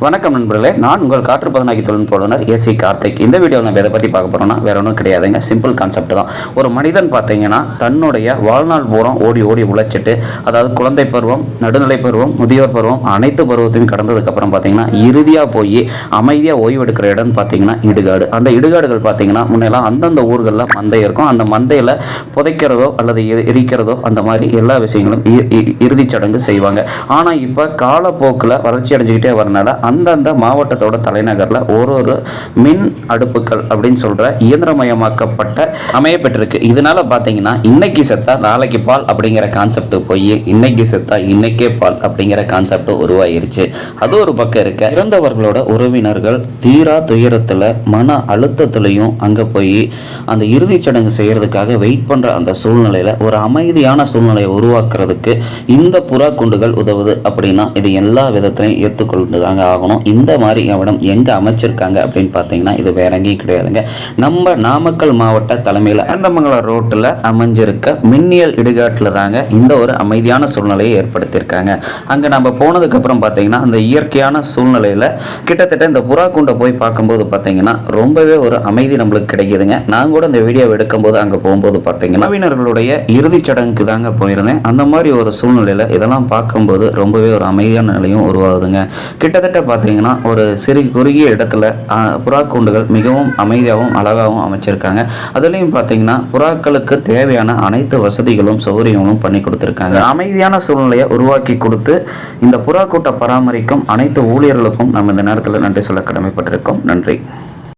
வணக்கம் நண்பர்களே நான் உங்கள் காற்று பதனாக்கி தொழில்நுட்ப எஸ் சி கார்த்திக். இந்த வீடியோவில் நம்ம எதை பற்றி பார்க்க போகிறோம்னா வேற ஒன்றும் கிடையாதுங்க. சிம்பிள் கான்செப்ட் தான். ஒரு மனிதன் பார்த்தீங்கன்னா தன்னுடைய வாழ்நாள் பூரம் ஓடி ஓடி உழைச்சிட்டு அதாவது குழந்தை பருவம் நடுநிலை பருவம் முதியோர் பருவம் அனைத்து பருவத்தையும் கடந்ததுக்கப்புறம் பார்த்தீங்கன்னா இறுதியாக போய் அமைதியாக ஓய்வெடுக்கிற இடம்னு பார்த்தீங்கன்னா இடுகாடு. அந்த இடுகாடுகள் பார்த்தீங்கன்னா முன்னெல்லாம் அந்தந்த ஊர்களில் மந்தை இருக்கும். அந்த மந்தையில் புதைக்கிறதோ அல்லது எரிக்கிறதோ அந்த மாதிரி எல்லா விஷயங்களும் இ- இ- சடங்கு செய்வாங்க. ஆனால் இப்போ காலப்போக்கில் வளர்ச்சி அடைஞ்சிக்கிட்டே வரனால அந்தந்த மாவட்டத்தோட தலைநகரில் ஒரு ஒரு மின் அடுப்புகள் அப்படின்னு சொல்கிற இயந்திரமயமாக்கப்பட்ட அமையப்பட்டிருக்கு இதனால் பார்த்தீங்கன்னா இன்னைக்கு செத்தா நாளைக்கு பால் அப்படிங்கிற கான்செப்ட் போய் இன்னைக்கு செத்தா இன்னைக்கே பால் அப்படிங்கிற கான்செப்ட் உருவாயிருச்சு. அது ஒரு பக்கம் இருக்க இறந்தவர்களோட உறவினர்கள் தீரா துயரத்தில் மன அழுத்தத்திலையும் அங்கே போய் அந்த இறுதிச் சடங்கு செய்கிறதுக்காக வெயிட் பண்ணுற அந்த சூழ்நிலையில் ஒரு அமைதியான சூழ்நிலையை உருவாக்குறதுக்கு இந்த புறா குண்டுகள் உதவுது அப்படின்னா இது எல்லா விதத்திலையும் ஏற்றுக்கொண்டு தாங்க ஆகணும். இந்த மாதிரி இடம் எங்கே அமைச்சிருக்காங்க அப்படின்னு பார்த்தீங்கன்னா இது வேற எங்கேயும் கிடையாதுங்க. நம்ம நாமக்கல் மாவட்ட தலைமையில் அந்தமங்கலம் ரோட்டில் அமைஞ்சிருக்க மின்னியல் இடுகாட்டில் தாங்க இந்த ஒரு அமைதியான சூழ்நிலையை ஏற்படுத்தியிருக்காங்க. அங்கே நம்ம போனதுக்கப்புறம் பார்த்தீங்கன்னா அந்த இயற்கையான சூழ்நிலையில் கிட்டத்தட்ட இந்த புறா குண்டை போய் பார்க்கும்போது பார்த்தீங்கன்னா ரொம்பவே ஒரு அமைதி நம்மளுக்கு கிடைக்குதுங்க. நான் கூட இந்த வீடியோ எடுக்கும்போது அங்கே போகும்போது பார்த்தீங்கன்னா நவீனர்களுடைய இறுதிச் சடங்குக்கு தாங்க போயிருந்தேன். அந்த மாதிரி ஒரு சூழ்நிலையில் இதெல்லாம் பார்க்கும்போது ரொம்பவே ஒரு அமைதியான நிலையும் உருவாகுதுங்க. கிட்டத்தட்ட பார்த்தீங்கன்னா ஒரு சிறு குறுகிய இடத்துல புறா கூண்டுகள் மிகவும் அமைதியாகவும் அழகாகவும் அமைச்சிருக்காங்க. அதுலேயும் பார்த்தீங்கன்னா புறாக்களுக்கு தேவையான அனைத்து வசதிகளும் சௌகரியங்களும் பண்ணி கொடுத்துருக்காங்க. அமைதியான சூழ்நிலையை உருவாக்கி கொடுத்து இந்த புறா கூட்டை பராமரிக்கும் அனைத்து ஊழியர்களுக்கும் நம்ம இந்த நேரத்தில் நன்றி சொல்ல கடமைப்பட்டிருக்கோம். நன்றி.